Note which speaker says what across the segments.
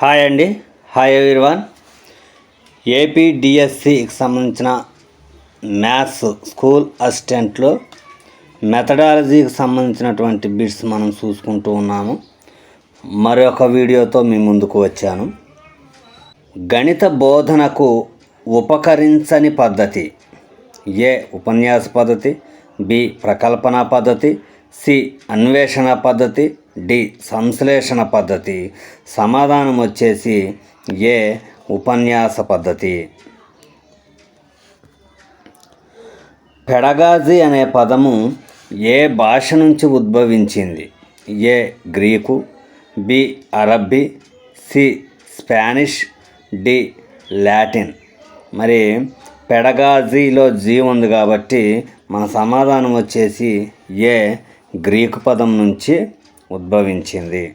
Speaker 1: Hi అండి. Hi everyone. ఏపీడిఎస్సికి సంబంధించిన maths school అసిస్టెంట్లో మెథడాలజీకి సంబంధించినటువంటి బిట్స్ మనం చూసుకుంటూ ఉన్నాము. మరొక వీడియోతో మీ ముందుకు వచ్చాను. గణిత బోధనకు ఉపకరించని పద్ధతి. ఏ ఉపన్యాస పద్ధతి? బి ప్రకల్పన పద్ధతి. సి అన్వేషణ పద్ధతి. డి. సంశ్లేషణ పద్ధతి. సమాధానం వచ్చేసి ఏ. ఉపన్యాస పద్ధతి. పెడగాజీ అనే పదము ఏ భాష నుంచి ఉద్భవించింది? ఏ. Greek B. అరబ్బీ సి. Spanish D. లాటిన్. మరి పెడగాజీలో జీ ఉంది కాబట్టి మన సమాధానం వచ్చేసి ఏ. గ్రీకు పదం నుంచి ఉద్భవించింది.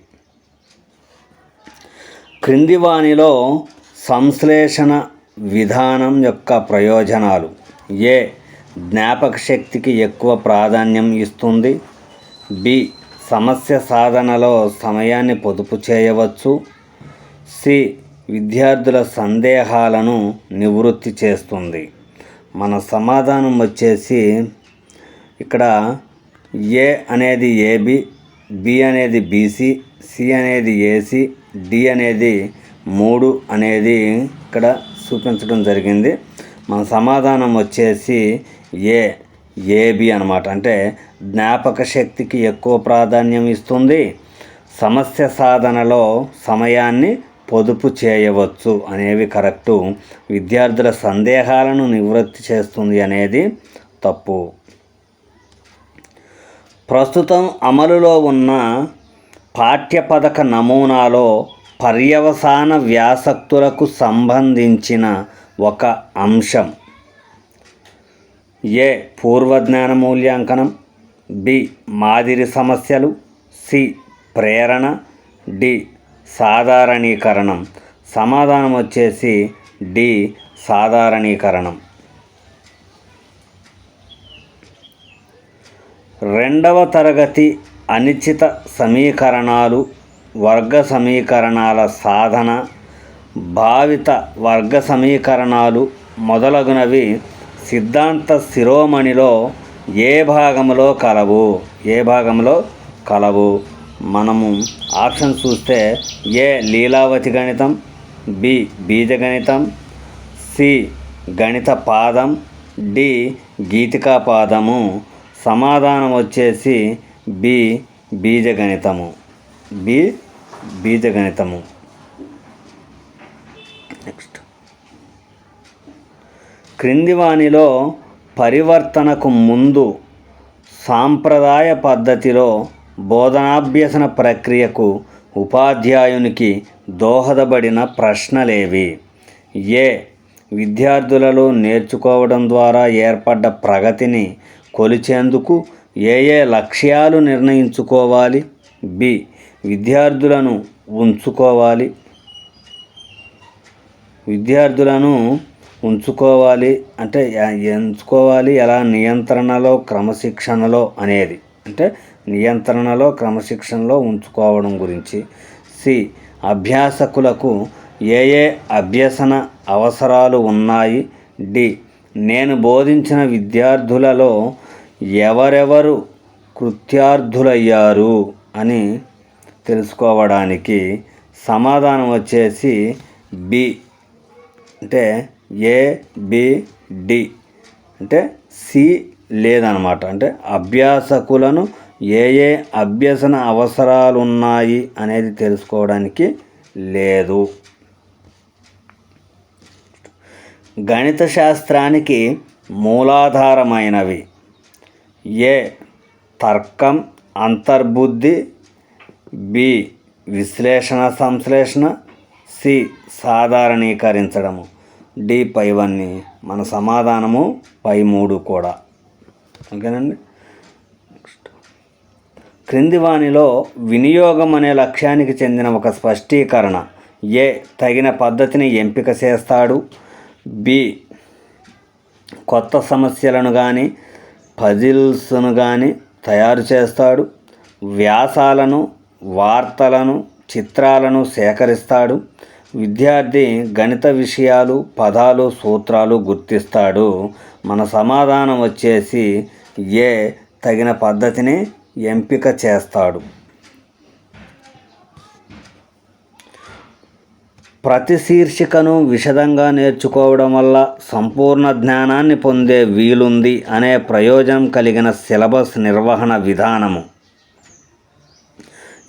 Speaker 1: క్రింది వానిలో సంశ్లేషణ విధానం యొక్క ప్రయోజనాలు. ఏ. జ్ఞాపక శక్తికి ఎక్కువ ప్రాధాన్యం ఇస్తుంది. బి. సమస్య సాధనలో సమయాన్ని పొదుపు చేయవచ్చు. సి. విద్యార్థుల సందేహాలను నివృత్తి చేస్తుంది. మన సమాధానం వచ్చేసి ఇక్కడ ఏ అనేది ఏబి బి అనేది బీసీ సి అనేది ఏసీ డి అనేది మూడు అనేది ఇక్కడ చూపించడం జరిగింది. మన సమాధానం వచ్చేసి ఏ ఏబి అనమాట అంటే జ్ఞాపక శక్తికి ఎక్కువ ప్రాధాన్యం ఇస్తుంది. సమస్య సాధనలో సమయాన్ని పొదుపు చేయవచ్చు అనేవి కరెక్టు. విద్యార్థుల సందేహాలను నివృత్తి చేస్తుంది అనేది తప్పు. ప్రస్తుతం అమలులో ఉన్న పాఠ్యపథక నమూనాలో పర్యవసాన వ్యాసక్తులకు సంబంధించిన ఒక అంశం. ఏ. పూర్వజ్ఞాన మూల్యాంకనం బి. మాదిరి సమస్యలు. సి. ప్రేరణ. డి. సాధారణీకరణం. సమాధానం వచ్చేసి డి. సాధారణీకరణం. రెండవ తరగతి అనిశ్చిత సమీకరణాలు వర్గ సమీకరణాల సాధన భావిత వర్గ సమీకరణాలు మొదలగునవి సిద్ధాంత శిరోమణిలో ఏ భాగంలో కలవు? ఏ భాగంలో కలవు? మనము ఆప్షన్ చూస్తే ఏ లీలావతి గణితం బి బీజగణితం సి గణిత పాదం డి గీతికా పాదము. సమాధానం వచ్చేసి బి బీజగణితము. బి బీజగణితము. నెక్స్ట్ క్రింది పరివర్తనకు ముందు సాంప్రదాయ పద్ధతిలో బోధనాభ్యసన ప్రక్రియకు ఉపాధ్యాయునికి దోహదపడిన ప్రశ్నలేవి. ఏ. విద్యార్థులలో నేర్చుకోవడం ద్వారా ఏర్పడ్డ ప్రగతిని కొలిచేందుకు ఏ ఏ లక్ష్యాలు నిర్ణయించుకోవాలి? బి. విద్యార్థులను ఉంచుకోవాలి. విద్యార్థులను ఉంచుకోవాలి అంటే ఎంచుకోవాలి ఎలా? నియంత్రణలో క్రమశిక్షణలో అనేది. అంటే నియంత్రణలో క్రమశిక్షణలో ఉంచుకోవడం గురించి. సి. అభ్యాసకులకు ఏ ఏ అభ్యసన అవసరాలు ఉన్నాయి? డి. నేను బోధించిన విద్యార్థులలో ఎవరెవరు కృత్యార్థులయ్యారు అని తెలుసుకోవడానికి సమాధానం వచ్చేసి బి. అంటే ఏ బి డి. అంటే సి లేదనమాట. అంటే అభ్యాసకులను ఏ ఏ అభ్యసన అవసరాలు ఉన్నాయి అనేది తెలుసుకోవడానికి లేదు. గణిత శాస్త్రానికి మూలాధారమైనవి. ఏ తర్కం అంతర్బుద్ధి బి విశ్లేషణ సంశ్లేషణ సి సాధారణీకరించడము. డి పైవన్నీ మన సమాధానము పై మూడు కూడా. ఓకేనండి? క్రింది వాణిలో వినియోగం అనే లక్ష్యానికి చెందిన ఒక స్పష్టీకరణ. ఏ తగిన పద్ధతిని ఎంపిక చేస్తాడు? బి కొత్త సమస్యలను కానీ పజిల్స్ను కానీ తయారు చేస్తాడు. వ్యాసాలను వార్తలను చిత్రాలను సేకరిస్తాడు. విద్యార్థి గణిత విషయాలు పదాలు సూత్రాలు గుర్తిస్తాడు. మన సమాధానం వచ్చేసి ఏ తగిన పద్ధతిని ఎంపిక చేస్తాడు. ప్రతి శీర్షికను విశదంగా నేర్చుకోవడం వల్ల సంపూర్ణ జ్ఞానాన్ని పొందే వీలుంది అనే ప్రయోజనం కలిగిన సిలబస్ నిర్వహణ విధానము.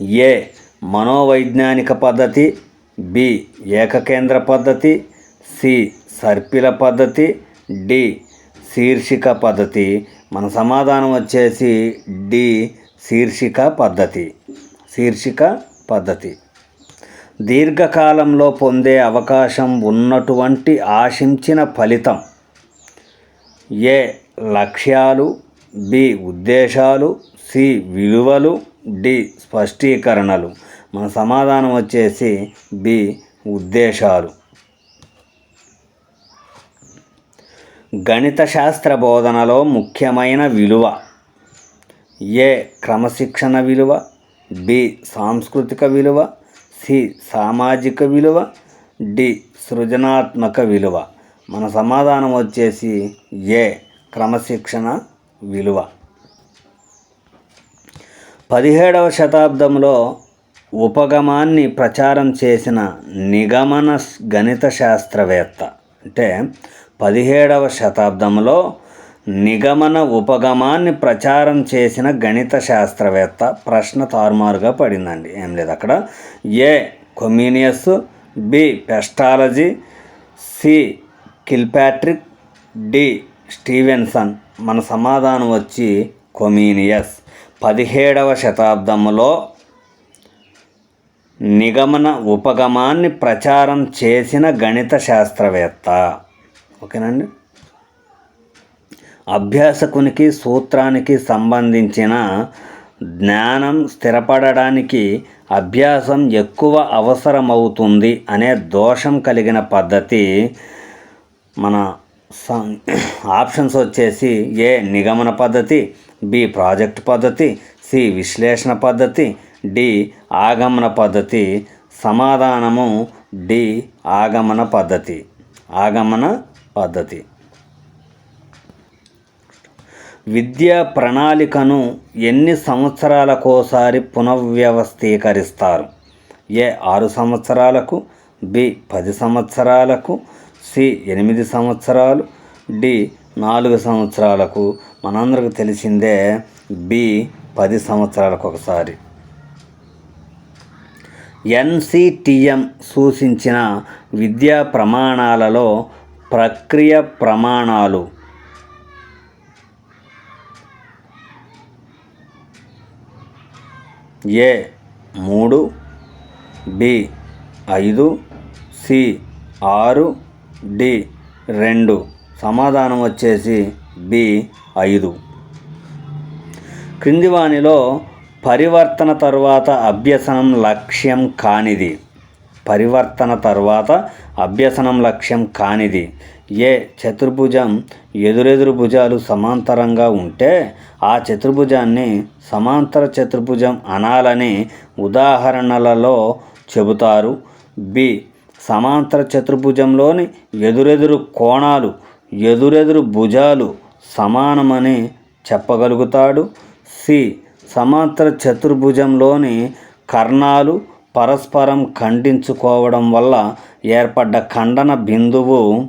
Speaker 1: ఏ. మనోవైజ్ఞానిక పద్ధతి. బి. ఏకకేంద్ర పద్ధతి. సి. సర్పిల పద్ధతి. డి. శీర్షిక పద్ధతి. మన సమాధానం వచ్చేసి డి. శీర్షిక పద్ధతి. శీర్షిక పద్ధతి. దీర్ఘకాలంలో పొందే అవకాశం ఉన్నటువంటి ఆశించిన ఫలితం ఏ లక్ష్యాలు బి ఉద్దేశాలు సి విలువలు డి స్పష్టీకరణలు. మన సమాధానం వచ్చేసి బి ఉద్దేశాలు. గణిత శాస్త్ర బోధనలో ముఖ్యమైన విలువ ఏ క్రమశిక్షణ విలువ బి సాంస్కృతిక విలువ సి సామాజిక విలువ డి సృజనాత్మక విలువ. మన సమాధానం వచ్చేసి ఏ క్రమశిక్షణ విలువ. పదిహేడవ శతాబ్దంలో ఉపగమాన్ని ప్రచారం చేసిన నిగమన గణిత శాస్త్రవేత్త అంటే పదిహేడవ శతాబ్దంలో నిగమన ఉపగమాన్ని ప్రచారం చేసిన గణిత శాస్త్రవేత్త ప్రశ్న తారుమారుగా పడిందండి. ఏం లేదు అక్కడ. A. Comenius B. Pestalozzi C. Kilpatrick D. Stevenson. మన సమాధానం వచ్చి కొమీనియస్. పదిహేడవ శతాబ్దంలో నిగమన ఉపగమాన్ని ప్రచారం చేసిన గణిత శాస్త్రవేత్త ఓకేనండి అభ్యాసకునికి సూత్రానికి సంబంధించిన జ్ఞానం స్థిరపడడానికి అభ్యాసం ఎక్కువ అవసరమవుతుంది అనే దోషం కలిగిన పద్ధతి మన ఆప్షన్స్ వచ్చేసి ఏ నిగమన పద్ధతి బి ప్రాజెక్ట్ పద్ధతి సి విశ్లేషణ పద్ధతి డి ఆగమన పద్ధతి సమాధానము డి ఆగమన పద్ధతి. ఆగమన పద్ధతి. విద్యా ప్రణాళికను ఎన్ని సంవత్సరాలకోసారి పునర్వ్యవస్థీకరిస్తారు? ఏ ఆరు సంవత్సరాలకు బి పది సంవత్సరాలకు సి ఎనిమిది సంవత్సరాలు డి నాలుగు సంవత్సరాలకు? మనందరికి తెలిసిందే బి పది సంవత్సరాలకు ఒకసారి. ఎన్సిటిఎం సూచించిన విద్యా ప్రమాణాలలో ప్రక్రియ ప్రమాణాలు ఏ మూడు బి ఐదు సి ఆరు డి రెండు. సమాధానం వచ్చేసి బి ఐదు. క్రింది వానిలో పరివర్తన తరువాత అభ్యసనం లక్ష్యం కానిది. పరివర్తన తర్వాత అభ్యసనం లక్ష్యం కానిది. ఏ చతుర్భుజం ఎదురెదురు భుజాలు సమాంతరంగా ఉంటే ఆ చతుర్భుజాన్ని సమాంతర చతుర్భుజం అనాలని ఉదాహరణలలో చెబుతారు. బి. సమాంతర చతుర్భుజంలోని ఎదురెదురు కోణాలు ఎదురెదురు భుజాలు సమానమని చెప్పగలుగుతాడు. సి. సమాంతర చతుర్భుజంలోని కర్ణాలు పరస్పరం ఖండించుకోవడం వల్ల ఏర్పడ్డ ఖండన బిందువు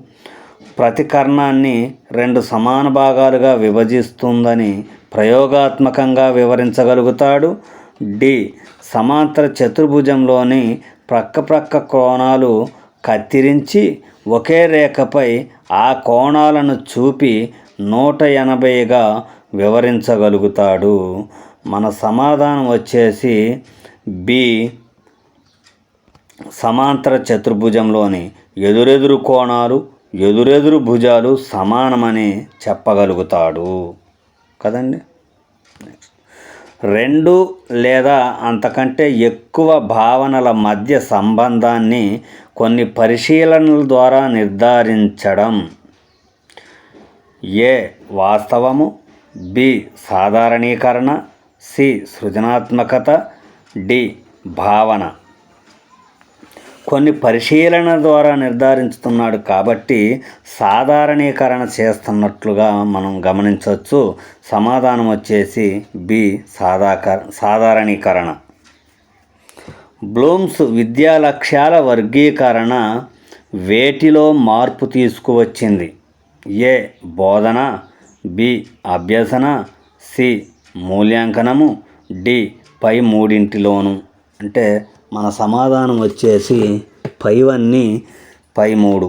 Speaker 1: ప్రతికర్ణాన్ని రెండు సమాన భాగాలుగా విభజిస్తుందని ప్రయోగాత్మకంగా వివరించగలుగుతాడు. డి. సమాంతర చతుర్భుజంలోని ప్రక్క ప్రక్క కోణాలు కత్తిరించి ఒకే రేఖపై ఆ కోణాలను చూపి నూట ఎనభైగా వివరించగలుగుతాడు. మన సమాధానం వచ్చేసి బి. సమాంతర చతుర్భుజంలోని ఎదురెదురు కోణాలు ఎదురెదురు భుజాలు సమానమని చెప్పగలుగుతాడు. కదండి? రెండు లేదా అంతకంటే ఎక్కువ భావనల మధ్య సంబంధాన్ని కొన్ని పరిశీలనల ద్వారా నిర్ధారించడం. ఏ వాస్తవము? బి సాధారణీకరణ. సి సృజనాత్మకత. డి భావన. కొన్ని పరిశీలన ద్వారా నిర్ధారించుతున్నాడు కాబట్టి సాధారణీకరణ చేస్తున్నట్లుగా మనం గమనించవచ్చు. సమాధానం వచ్చేసి బి సాధాకర సాధారణీకరణ. బ్లూమ్స్ విద్యా లక్ష్యాల వర్గీకరణ వేటిలో మార్పు తీసుకువచ్చింది? ఏ బోధన బి అభ్యసన సి మూల్యాంకనము డి పై మూడింటిలోను. అంటే మన సమాధానం వచ్చేసి పైవన్నీ పై మూడు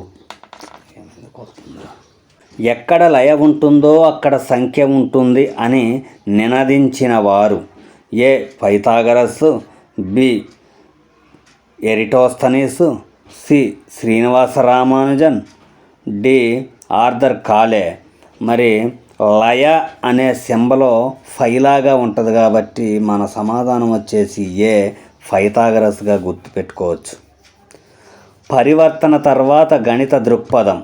Speaker 1: ఎక్కడ లయ ఉంటుందో అక్కడ సంఖ్య ఉంటుంది అని నినదించిన వారు. A Pythagoras B Eratosthenes C Srinivasa Ramanujan D Arthur Cayley మరి లయ అనే సింబలో ఫైలాగా ఉంటుంది కాబట్టి మన సమాధానం వచ్చేసి ఏ ఫైతాగరస్గా గుర్తుపెట్టుకోవచ్చు. పరివర్తన తర్వాత గణిత దృక్పథం.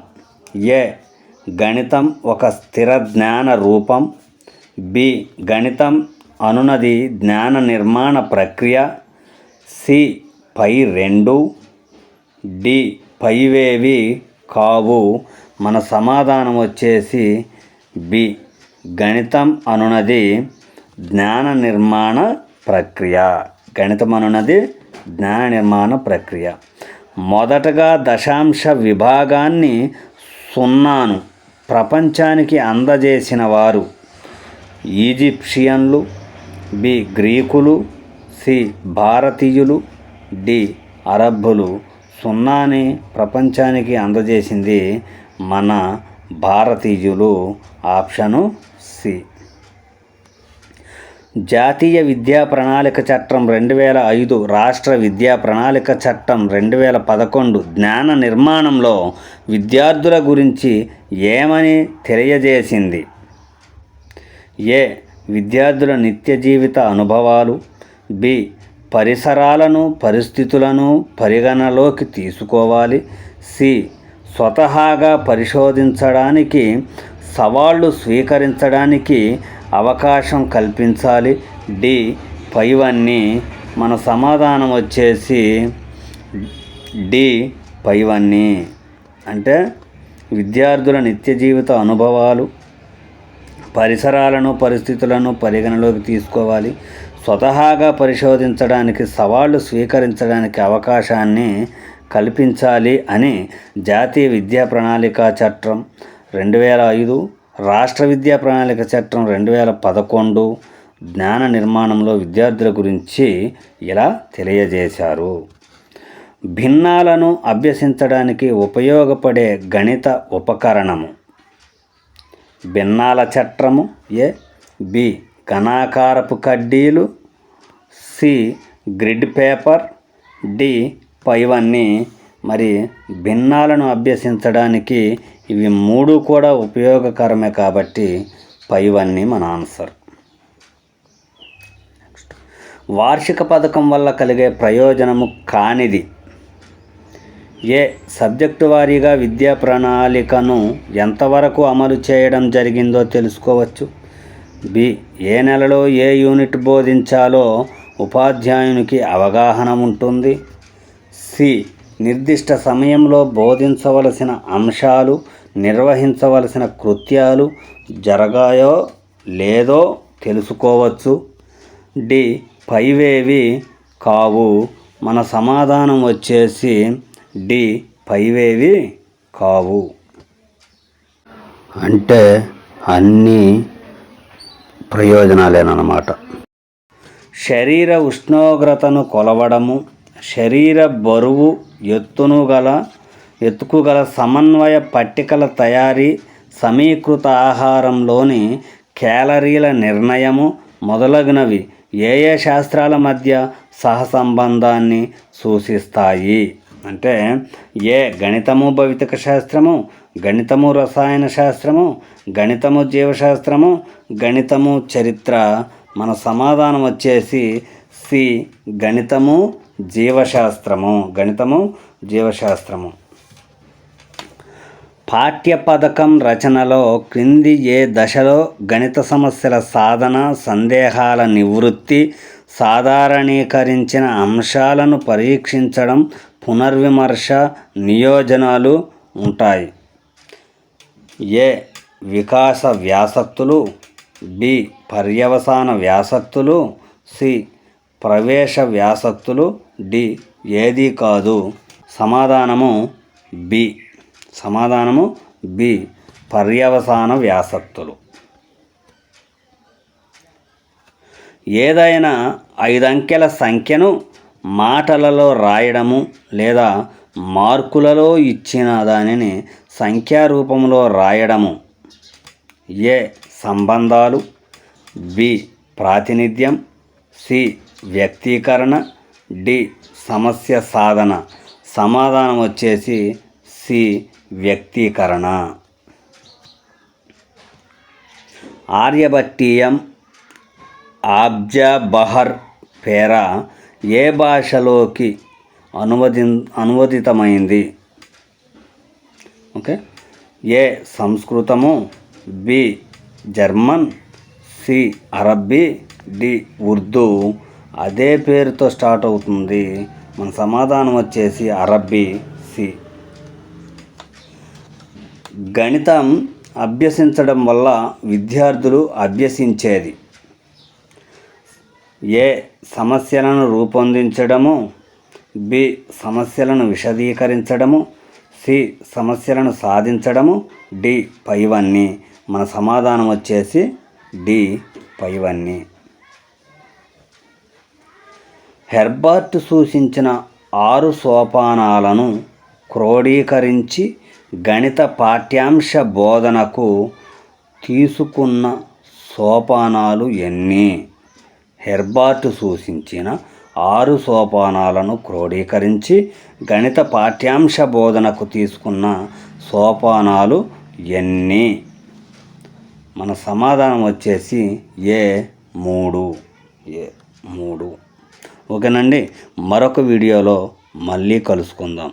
Speaker 1: ఏ. గణితం ఒక స్థిర జ్ఞాన రూపం. బి. గణితం అనునది జ్ఞాన నిర్మాణ ప్రక్రియ. సి. పై రెండు. డి. పైవేవి కావు. మన సమాధానం వచ్చేసి బి. గణితం అనునది జ్ఞాన నిర్మాణ ప్రక్రియ. గణితం అనున్నది జ్ఞాన నిర్మాణ ప్రక్రియ. మొదటగా దశాంశ విభాగాన్ని సున్నాను ప్రపంచానికి అందజేసిన వారు ఈజిప్షియన్లు బి గ్రీకులు సి భారతీయులు డి అరబ్బులు. సున్నాని ప్రపంచానికి అందజేసింది మన భారతీయులు. Option C. జాతీయ విద్యా ప్రణాళిక చట్టం రెండు వేల ఐదు రాష్ట్ర విద్యా ప్రణాళిక చట్టం రెండు వేల పదకొండు జ్ఞాన నిర్మాణంలో విద్యార్థుల గురించి ఏమని తెలియజేసింది? ఏ. విద్యార్థుల నిత్య జీవిత అనుభవాలు. బి. పరిసరాలను పరిస్థితులను పరిగణలోకి తీసుకోవాలి. సి. స్వతహాగా పరిశోధించడానికి సవాళ్ళు స్వీకరించడానికి అవకాశం కల్పించాలి. డి. పైవన్నీ మన సమాధానం వచ్చేసి డి. పైవన్నీ. అంటే విద్యార్థుల నిత్య జీవిత అనుభవాలు పరిసరాలను పరిస్థితులను పరిగణలోకి తీసుకోవాలి. స్వతహాగా పరిశోధించడానికి సవాళ్ళు స్వీకరించడానికి అవకాశాన్ని కల్పించాలి అని జాతీయ విద్యా ప్రణాళిక చట్టం రెండు వేల ఐదు రాష్ట్ర విద్యా ప్రణాళిక చట్టం రెండు వేల పదకొండు జ్ఞాన నిర్మాణంలో విద్యార్థుల గురించి ఇలా తెలియజేశారు. భిన్నాలను అభ్యసించడానికి ఉపయోగపడే గణిత ఉపకరణము. భిన్నాల చట్రము ఏ బి ఘనాకారపు కడ్డీలు సి గ్రిడ్ పేపర్ డి పైవన్నీ మరి భిన్నాలను అభ్యసించడానికి ఇవి మూడు కూడా ఉపయోగకరమే కాబట్టి పైవన్నీ మన ఆన్సర్. వార్షిక పథకం వల్ల కలిగే ప్రయోజనము కానిది. ఏ సబ్జెక్టు వారీగా విద్యా ప్రణాళికను ఎంతవరకు అమలు చేయడం జరిగిందో తెలుసుకోవచ్చు. బి. ఏ నెలలో ఏ యూనిట్ బోధించాలో ఉపాధ్యాయునికి అవగాహన ఉంటుంది. సి. నిర్దిష్ట సమయంలో బోధించవలసిన అంశాలు నిర్వహించవలసిన కృత్యాలు జరగాయో లేదో తెలుసుకోవచ్చు. డి. పైవేవి కావు. మన సమాధానం వచ్చేసి డి. పైవేవి కావు. అంటే అన్నీ ప్రయోజనాలేనమాట శరీర ఉష్ణోగ్రతను కొలవడము శరీర బరువు ఎత్తును గల ఎత్తుకు గల సమన్వయ పట్టికల తయారీ సమీకృత ఆహారంలోని క్యాలరీల నిర్ణయము మొదలగునవి ఏ ఏ శాస్త్రాల మధ్య సహసంబంధాన్ని సూచిస్తాయి? అంటే ఏ గణితము భౌతిక శాస్త్రము గణితము రసాయన శాస్త్రము గణితము జీవశాస్త్రము గణితము చరిత్ర మన సమాధానం వచ్చేసి సి గణితము జీవశాస్త్రము గణితము జీవశాస్త్రము. పాఠ్య పథకం రచనలో క్రింది ఏ దశలో గణిత సమస్యల సాధన సందేహాల నివృత్తి సాధారణీకరించిన అంశాలను పరీక్షించడం పునర్విమర్శ నియోజనాలు ఉంటాయి. ఏ. వికాస వ్యాసక్తులు బి. పర్యవసాన వ్యాసక్తులు సి. ప్రవేశ వ్యాసక్తులు డి. ఏది కాదు. సమాధానము బి. సమాధానము బి. పర్యవసాన వ్యాసక్తులు ఏదైనా ఐదంకెల సంఖ్యను మాటలలో రాయడము లేదా మార్కులలో ఇచ్చిన దానిని సంఖ్యారూపంలో రాయడము. ఏ. సంబంధాలు. బి. ప్రాతినిధ్యం. సి. వ్యక్తీకరణ డి సమస్య సాధన. సమాధానం వచ్చేసి సి వ్యక్తీకరణ. ఆర్యభట్టీయం ఆబ్జా బహర్ పేర ఏ భాషలోకి అనువది అనువదితమైంది? Okay. A సంస్కృతము? B German. C అరబ్బీ. డి ఉర్దూ. అదే పేరుతో స్టార్ట్ అవుతుంది. మన సమాధానం వచ్చేసి అరబ్బీ సి. గణితం అభ్యసించడం వల్ల విద్యార్థులు అభ్యసించేది. ఏ సమస్యలను రూపొందించడము బి సమస్యలను విశదీకరించడము సి సమస్యలను సాధించడము డి పైవన్నీ. మన సమాధానం వచ్చేసి డి పైవన్నీ. హెర్బర్ట్ సూచించిన ఆరు సోపానాలను క్రోడీకరించి గణిత పాఠ్యాంశ బోధనకు తీసుకున్న సోపానాలు ఎన్ని? హెర్బార్ట్ సూచించిన ఆరు సోపానాలను క్రోడీకరించి గణిత పాఠ్యాంశ బోధనకు తీసుకున్న సోపానాలు ఎన్ని? మన సమాధానం వచ్చేసి ఏ మూడు. ఏ మూడు. ఓకేనండి మరొక వీడియోలో మళ్ళీ కలుసుకుందాం.